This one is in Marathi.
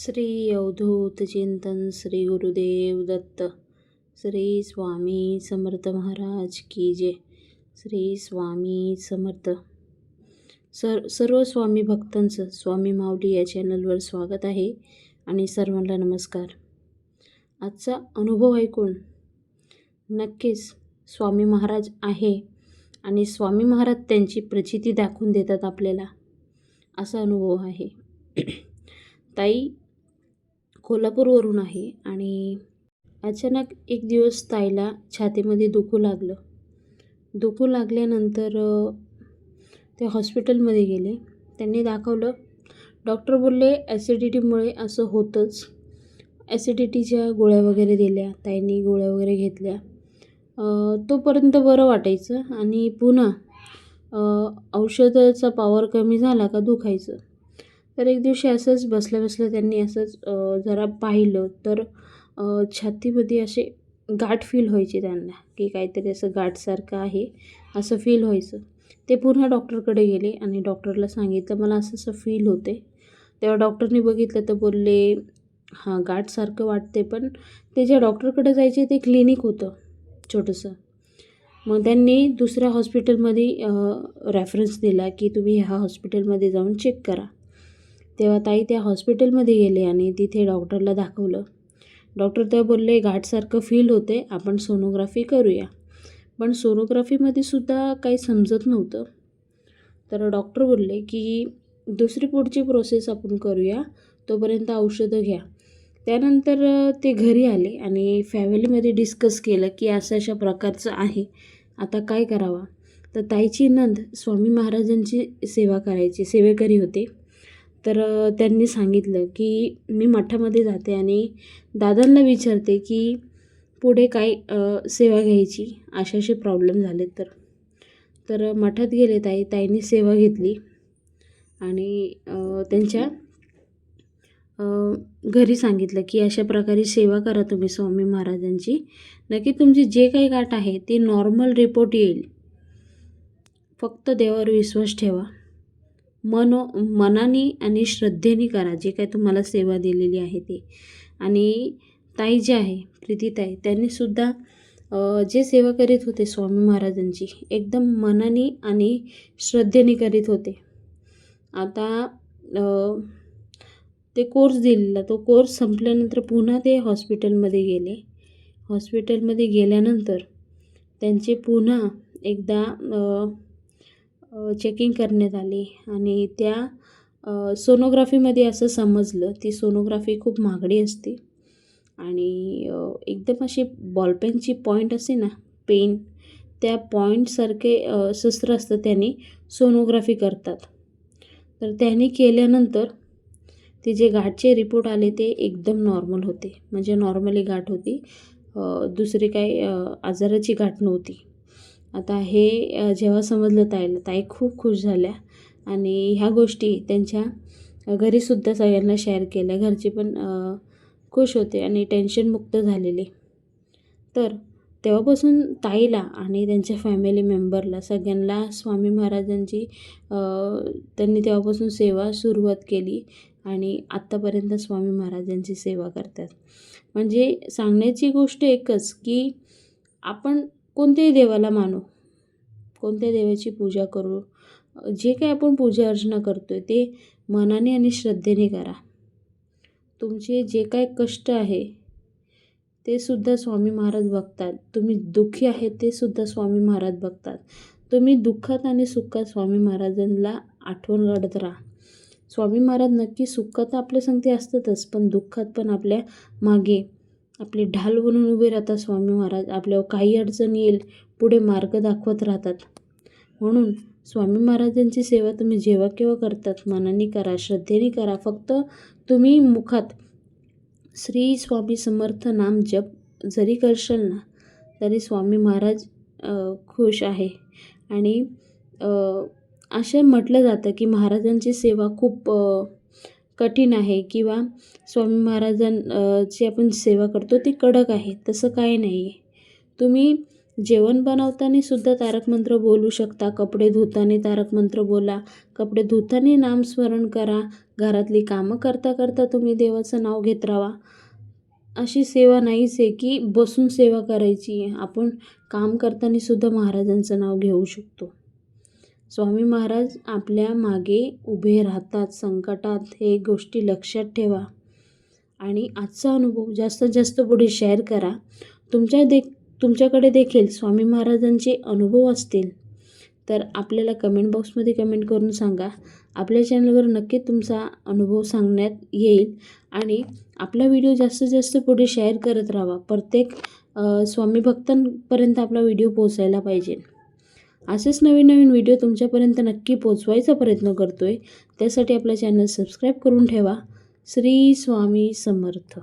श्री अवधूत चिंतन श्री गुरुदेव दत्त श्री स्वामी समर्थ महाराज की जय. श्री स्वामी समर्थ. सर सर्व स्वामी भक्तांचं स्वामी माऊली या चॅनलवर स्वागत आहे आणि सर्वांना नमस्कार. आजचा अनुभव ऐकून नक्कीच स्वामी महाराज आहे आणि स्वामी महाराज त्यांची प्रचिती दाखवून देतात आपल्याला. असा अनुभव आहे. ताई कोल्हापूरवरून आहे आणि अचानक एक दिवस ताईला छातीमध्ये दुखू लागलं. दुखू लागल्यानंतर ते हॉस्पिटलमध्ये गेले. त्यांनी दाखवलं डॉक्टर बोलले ॲसिडिटीमुळे असं होतंच. ॲसिडिटीच्या गोळ्या वगैरे दिल्या ताईंनी गोळ्या वगैरे घेतल्या. तोपर्यंत बरं वाटायचं आणि पुन्हा औषधाचा पॉवर कमी झाला का दुखायचं. तर एक दिवशी असंच बसल्या बसल्या त्यांनी असंच जरा पाहिलं तर छातीमध्ये असे गाठ फील व्हायची त्यांना की काहीतरी असं गाठसारखं आहे असं फील व्हायचं. ते पुन्हा डॉक्टरकडे गेले आणि डॉक्टरला सांगितलं मला असं असं फील होते तेव्हा डॉक्टरनी बघितलं तर बोलले हां गाठसारखं वाटते पण ते ज्या डॉक्टरकडे जायचे ते क्लिनिक होतं छोटंसं. मग त्यांनी दुसऱ्या हॉस्पिटलमध्ये रेफरन्स दिला की तुम्ही ह्या हॉस्पिटलमध्ये जाऊन चेक करा. तेव्हा ताई त्या हॉस्पिटलमध्ये गेले आणि तिथे डॉक्टरला दाखवलं. डॉक्टर तेव्हा बोलले गाठसारखं फील होते आपण सोनोग्राफी करूया. पण सोनोग्राफीमध्ये सुद्धा काही समजत नव्हतं. तर डॉक्टर बोलले की दुसरी पुढची प्रोसेस आपण करूया तोपर्यंत औषधं घ्या. त्यानंतर ते घरी आले आणि फॅमिलीमध्ये डिस्कस केलं की असं अशा प्रकारचं आहे आता काय करावा? तर ताईची नंद स्वामी महाराजांची सेवा करायची सेवेकरी होते. तर त्यांनी सांगितलं की मी मठामध्ये जाते आणि दादांना विचारते की पुढे काय सेवा घ्यायची? असे असे प्रॉब्लेम झाले तर. तर मठात गेले ताई ताईंनी सेवा घेतली आणि त्यांच्या घरी सांगितलं की अशा प्रकारे सेवा करा तुम्ही स्वामी महाराजांची. नक्की तुमची जे काही गाठ आहे ती नॉर्मल रिपोर्ट येईल. फक्त देवावर विश्वास ठेवा. मनो मनाने आणि श्रद्धेने करा. जे काय तुम्हाला सेवा दिलेली आहे ते. आणि ताई जे आहे प्रीतीताई त्यांनीसुद्धा जे सेवा करीत होते स्वामी महाराजांची एकदम मनाने आणि श्रद्धेने करीत होते. आता ते कोर्स दिलेला तो कोर्स संपल्यानंतर पुन्हा ते हॉस्पिटलमध्ये गेले. हॉस्पिटलमध्ये गेल्यानंतर त्यांचे पुन्हा एकदा चेकिंग करण्यात आली आणि त्या सोनोग्राफीमध्ये असं समजलं ती सोनोग्राफी खूप महागडी असते. आणि एकदम अशी बॉलपेनची पॉईंट असते ना पेन त्या पॉईंटसारखे शस्त्र असतं त्यांनी सोनोग्राफी करतात. तर त्यांनी केल्यानंतर ते जे गाठचे रिपोर्ट आले ते एकदम नॉर्मल होते. म्हणजे नॉर्मली गाठ होती. दुसरी काही आजाराची गाठ नव्हती. आता हे जेव्हा समजलं ताईला ताई खूप खुश झाल्या. आणि ह्या गोष्टी त्यांच्या घरीसुद्धा सगळ्यांना शेअर केल्या. घरचे पण खुश होते आणि टेन्शनमुक्त झालेले. तर तेव्हापासून ताईला आणि त्यांच्या फॅमिली मेंबरला सगळ्यांना स्वामी महाराजांची त्यांनी तेव्हापासून सेवा सुरुवात केली आणि आत्तापर्यंत स्वामी महाराजांची सेवा करतात. म्हणजे सांगण्याची गोष्ट एकच की आपण कोणत्याही देवाला मानू. कोणत्या देवाची पूजा करू. जे काही आपण पूजा अर्चना करतो आहे ते मनाने आणि श्रद्धेने करा. तुमचे जे काय कष्ट आहे ते सुद्धा स्वामी महाराज बघतात. तुम्ही दुःखी आहेत ते सुद्धा स्वामी महाराज बघतात. तुम्ही दुःखात आणि सुखात स्वामी महाराजांना आठवण काढत राहा. स्वामी महाराज नक्की सुखात आपल्या संगती असतातच पण दुःखात पण आपल्या मागे आपले ढाल बनून उभे राहतात स्वामी महाराज. आपल्यावर काही अडचण येईल पुढे मार्ग दाखवत राहतात. म्हणून स्वामी महाराजांची सेवा तुम्ही जेव्हा केव्हा करतात मनाने करा श्रद्धेने करा. फक्त तुम्ही मुखात श्री स्वामी समर्थ नाम जप जरी करशाल ना तरी स्वामी महाराज खुश आहे. आणि असे असं म्हटलं जातं की महाराजांची सेवा खूप कठीण आहे किंवा स्वामी महाराजांची आपण सेवा करतो ती कडक आहे तसं काही नाही आहे तुम्ही जेवण बनवताना सुद्धा तारक मंत्र बोलू शकता. कपडे धुताना तारक मंत्र बोला. कपडे धुताना नामस्मरण करा. घरातली कामं करता करता तुम्ही देवाचं नाव घेत राहा. अशी सेवा नाहीच आहे की बसून सेवा करायची आपण काम करताना सुद्धा महाराजांचं नाव घेऊ शकतो. स्वामी महाराज आपल्या मागे उभे राहतात संकटात हे गोष्टी लक्षात ठेवा. आणि आजचा अनुभव जास्तीत जास्त पुढे शेअर करा. तुमच्या दे तुमच्याकडे देखील स्वामी महाराजांचे अनुभव असतील तर आपल्याला कमेंट बॉक्समध्ये कमेंट करून सांगा. आपल्या चॅनलवर नक्की तुमचा अनुभव सांगण्यात येईल. आणि आपला व्हिडिओ जास्तीत जास्त पुढे शेअर करत राहा. प्रत्येक स्वामी भक्तांपर्यंत आपला व्हिडिओ पोचायला पाहिजे. असेच नवीन नवीन व्हिडिओ तुमच्यापर्यंत नक्की पोचवायचा प्रयत्न करतो आहे त्यासाठी आपलं चॅनल सबस्क्राईब करून ठेवा. श्री स्वामी समर्थ.